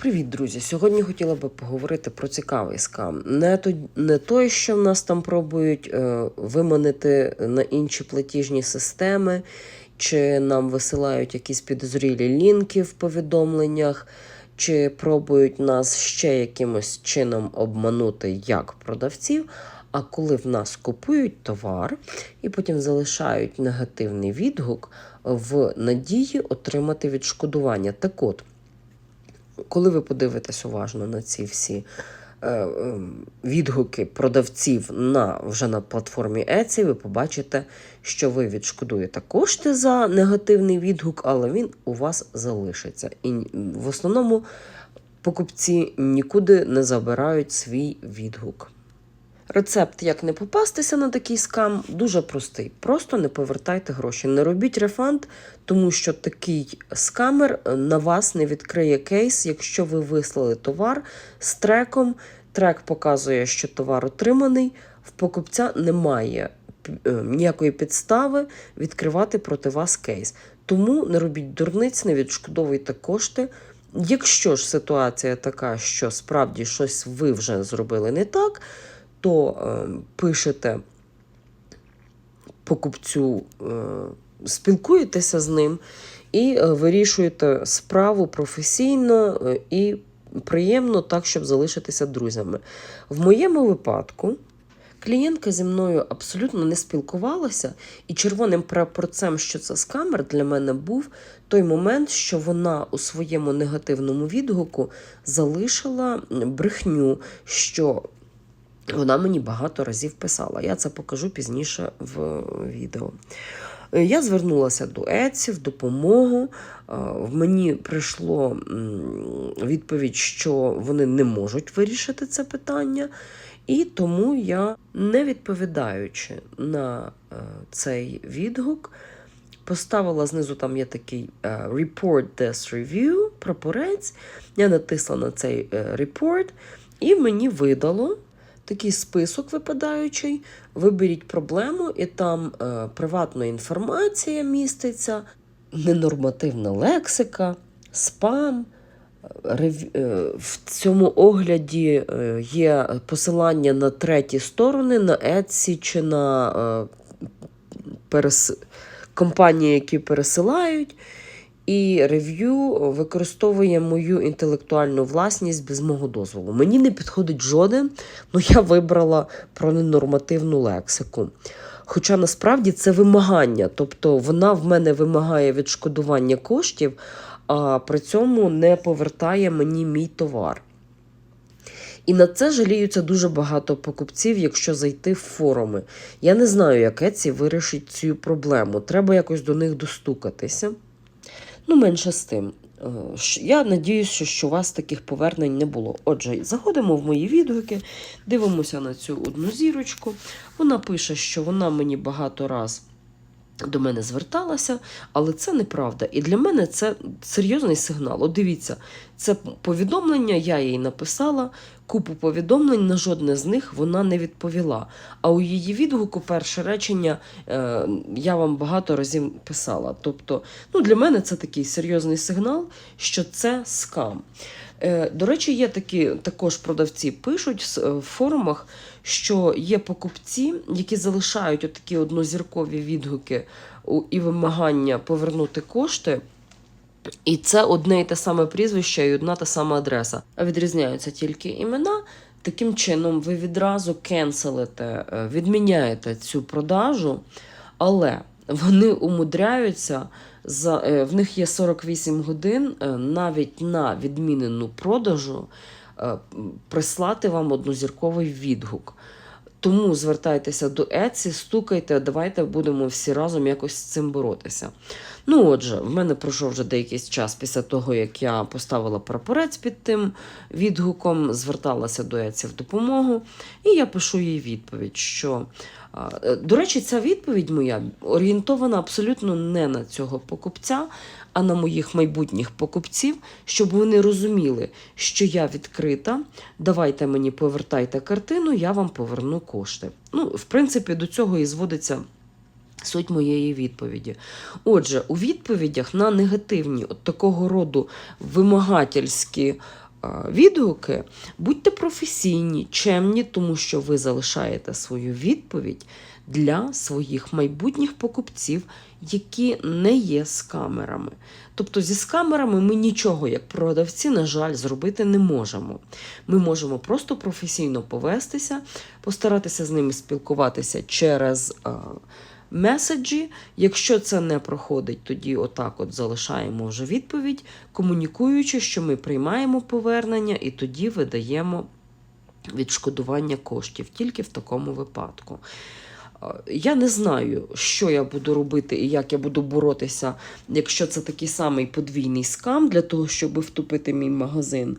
Привіт, друзі! Сьогодні хотіла би поговорити про цікавий скам. Не, то, не той, що в нас там пробують е, виманити на інші платіжні системи, чи нам висилають якісь підозрілі лінки в повідомленнях, чи пробують нас ще якимось чином обманути як продавців. А коли в нас купують товар і потім залишають негативний відгук в надії отримати відшкодування. Так от, коли ви подивитесь уважно на ці всі е, е, відгуки продавців на, вже на платформі Etsy, ви побачите, що ви відшкодуєте кошти за негативний відгук, але він у вас залишиться. І в основному покупці нікуди не забирають свій відгук. Рецепт, як не попастися на такий скам, дуже простий. Просто не повертайте гроші. Не робіть рефанд, тому що такий скамер на вас не відкриє кейс, якщо ви вислали товар з треком. Трек показує, що товар отриманий. В покупця немає е, ніякої підстави відкривати проти вас кейс. Тому не робіть дурниць, не відшкодовуйте кошти. Якщо ж ситуація така, що справді щось ви вже зробили не так то е, пишете покупцю, е, спілкуєтеся з ним і е, вирішуєте справу професійно і приємно, так, щоб залишитися друзями. В моєму випадку. Клієнтка зі мною абсолютно не спілкувалася, і червоним прапорцем, що це скамер, для мене був той момент, що вона у своєму негативному відгуку залишила брехню, що вона мені багато разів писала. Я це покажу пізніше в відео. Я звернулася до Etsy в допомогу. В мені прийшло відповідь, що вони не можуть вирішити це питання. І тому я, не відповідаючи на цей відгук, поставила знизу там є такий Report This Review, прапорець. Я натисла на цей report, і мені видало такий список випадаючий. Виберіть проблему, і там е, приватна інформація міститься, ненормативна лексика, спам. Е, в цьому огляді е, є посилання на треті сторони, на Etsy чи на е, перес... компанії, які пересилають. І рев'ю використовує мою інтелектуальну власність без мого дозволу. Мені не підходить жоден, але я вибрала про ненормативну лексику. Хоча насправді це вимагання, тобто вона в мене вимагає відшкодування коштів, а при цьому не повертає мені мій товар. І на це жаліються дуже багато покупців, якщо зайти в форуми. Я не знаю, як Еці вирішить цю проблему. Треба якось до них достукатися. Ну, менше з тим. Я надіюся, що у вас таких повернень не було. Отже, заходимо в мої відгуки, дивимося на цю одну зірочку. Вона пише, що вона мені багато раз до мене зверталася, але це неправда. І для мене це серйозний сигнал. От дивіться, це повідомлення, я їй написала, купу повідомлень, на жодне з них вона не відповіла. А у її відгуку перше речення е, я вам багато разів писала. Тобто, ну, для мене це такий серйозний сигнал, що це скам. Е, До речі, є такі також продавці пишуть в форумах, що є покупці, які залишають такі однозіркові відгуки і вимагання повернути кошти. І це одне і те саме прізвище і одна та сама адреса. А відрізняються тільки імена. Таким чином, ви відразу кенселите, е, відміняєте цю продажу, але вони умудряються, за, е, в них є 48 годин е, навіть на відмінену продажу прислати вам однозірковий відгук. Тому звертайтеся до Еці, стукайте, давайте будемо всі разом якось з цим боротися. Ну, отже, в мене пройшов вже деякий час після того, як я поставила прапорець під тим відгуком, зверталася до Еці в допомогу, і я пишу їй відповідь, що. До речі, ця відповідь моя орієнтована абсолютно не на цього покупця, а на моїх майбутніх покупців, щоб вони розуміли, що я відкрита. Давайте мені повертайте картину, я вам поверну кошти. Ну, в принципі, до цього і зводиться. Суть моєї відповіді. Отже, у відповідях на негативні от такого роду вимагательські відгуки, будьте професійні, чемні, тому що ви залишаєте свою відповідь для своїх майбутніх покупців, які не є скамерами. Тобто зі скамерами ми нічого, як продавці, на жаль, зробити не можемо. Ми можемо просто професійно повестися, постаратися з ними спілкуватися через а, меседжі. Якщо це не проходить, тоді отак от залишаємо вже відповідь, комунікуючи, що ми приймаємо повернення і тоді видаємо відшкодування коштів тільки в такому випадку. Я не знаю, що я буду робити і як я буду боротися, якщо це такий самий подвійний скам для того, щоб втупити мій магазин.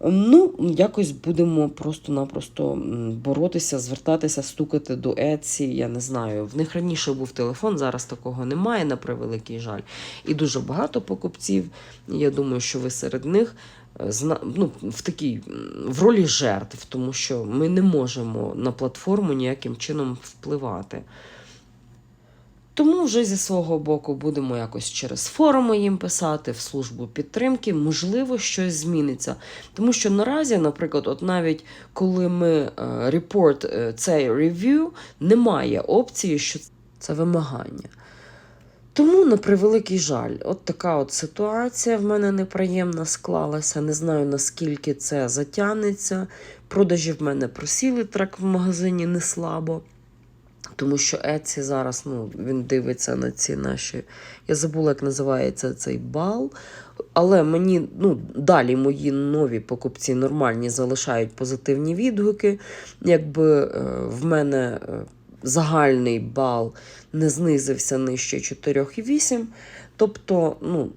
Ну, якось будемо просто-напросто боротися, звертатися, стукати до Etsy, Я не знаю. В них раніше був телефон, зараз такого немає, на превеликий жаль. І дуже багато покупців. Я думаю, що ви серед них е, ну, в такій в ролі жертв, тому що ми не можемо на платформу ніяким чином впливати. Тому вже зі свого боку будемо якось через форуми їм писати, в службу підтримки, можливо, щось зміниться. Тому що наразі, наприклад, от навіть коли ми репорт е, цей рев'ю, немає опції, що це вимагання. Тому, на превеликий жаль, от така от ситуація в мене неприємна склалася. Не знаю, наскільки це затягнеться. Продажі в мене просіли трек в магазині не слабо. Тому що Etsy зараз ну, він дивиться на ці наші. Я забула, як називається цей бал. Але мені ну, далі мої нові покупці нормальні залишають позитивні відгуки. Якби е, в мене е, загальний бал не знизився нижче 4,8. Тобто, ну,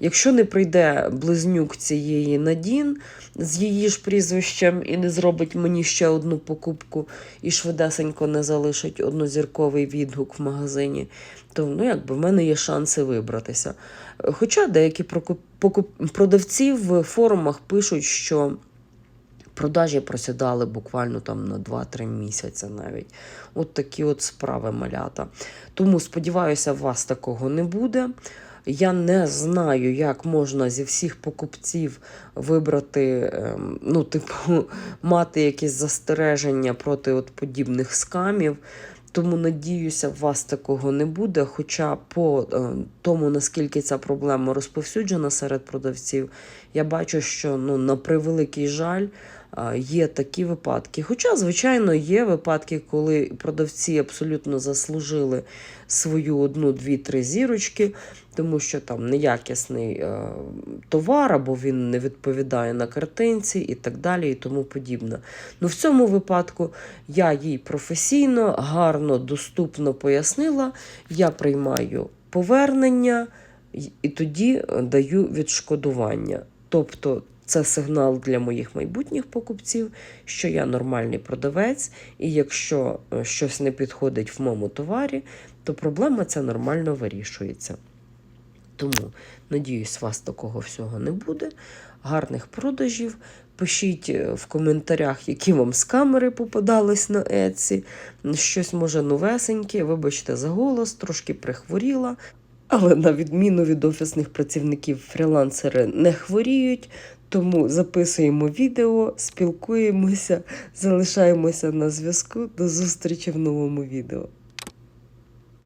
якщо не прийде близнюк цієї Надін з її ж прізвищем і не зробить мені ще одну покупку і швидесенько не залишить однозірковий відгук в магазині, то ну, якби в мене є шанси вибратися. Хоча деякі продавці в форумах пишуть, що продажі просідали буквально там на 2-3 місяці навіть. От такі от справи малята. Тому сподіваюся, у вас такого не буде. Я не знаю, як можна зі всіх покупців вибрати, ем, ну, типу, мати якісь застереження проти от подібних скамів. Тому надіюся, у вас такого не буде. Хоча по е, тому, наскільки ця проблема розповсюджена серед продавців, я бачу, що ну, на превеликий жаль є такі випадки. Хоча, звичайно, є випадки, коли продавці абсолютно заслужили свою одну, дві, три зірочки, тому що там неякісний е, товар, або він не відповідає на картинці і так далі, і тому подібне. Ну, в цьому випадку я їй професійно, гарно, доступно пояснила, я приймаю повернення і тоді е, даю відшкодування. Тобто це сигнал для моїх майбутніх покупців, що я нормальний продавець, і якщо е, щось не підходить в моєму товарі, то проблема ця нормально вирішується. Тому, надіюсь, вас такого всього не буде. Гарних продажів. Пишіть е, в коментарях, які вам з камери попадались на Etsy. Щось може новесеньке. Вибачте за голос, трошки прихворіла. Але на відміну від офісних працівників, фрілансери не хворіють. Тому записуємо відео, спілкуємося, залишаємося на зв'язку. До зустрічі в новому відео.